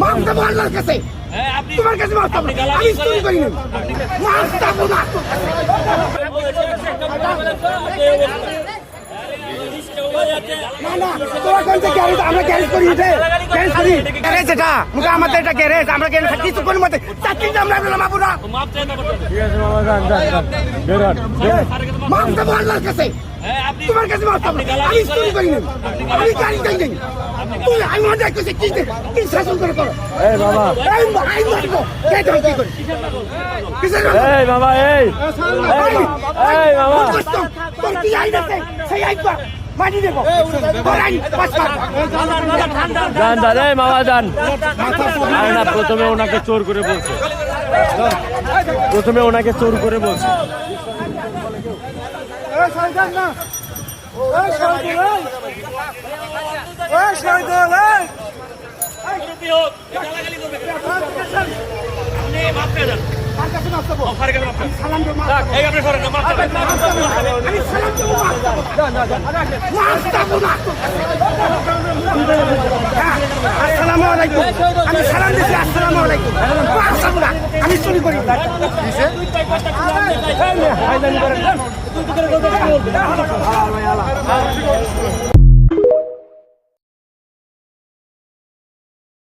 মাফ দেবো আল্লাহর কাছে হ্যাঁ, তোমার কাছে মাফ। গালাগালি আমি চুরি করি না মাফ দেবো না না না তোমার কাছে গ্যারেজ আমরা গ্যারেজ করি গ্যারেজ করি গ্যারেজ এটা মুখে আমাদের এটা গ্যারেজ আমরা গ্যারেজ থাকি মতে চাকরি আমরা আপনারা মাপু না মাপ চাই না করতে। ঠিক আছে মামা যান যান যান বেরোন বেরোন মাফ দেবো আল্লাহর কাছে। হ্যাঁ, তোমার কাছে মাফ দেবো। আপনি না। গালাগালি আমি চুরি করি না আমি গাড়ি চাই নাই। তুই আমি মনে করছি কি কি শাসন করে করো এই বাবা। এই আই মারবো কে ধর কি করি? এই বাবা এই। এই মা- এই বাবা। তোর কি আইন আছে? সেই আইন মানি দেবো যান যান এই মামা যান আরে না প্রথমে ওনাকে চোর করে বলছে প্রথমে ওনাকে চোর করে বলছে সালাম দেবো মাফ দেবো মাফ দেবো না হ্যাঁ, আসসালামু আলাইকুম আমি সালাম দিচ্ছি আসসালামু আলাইকুম আমি চুরি করি না।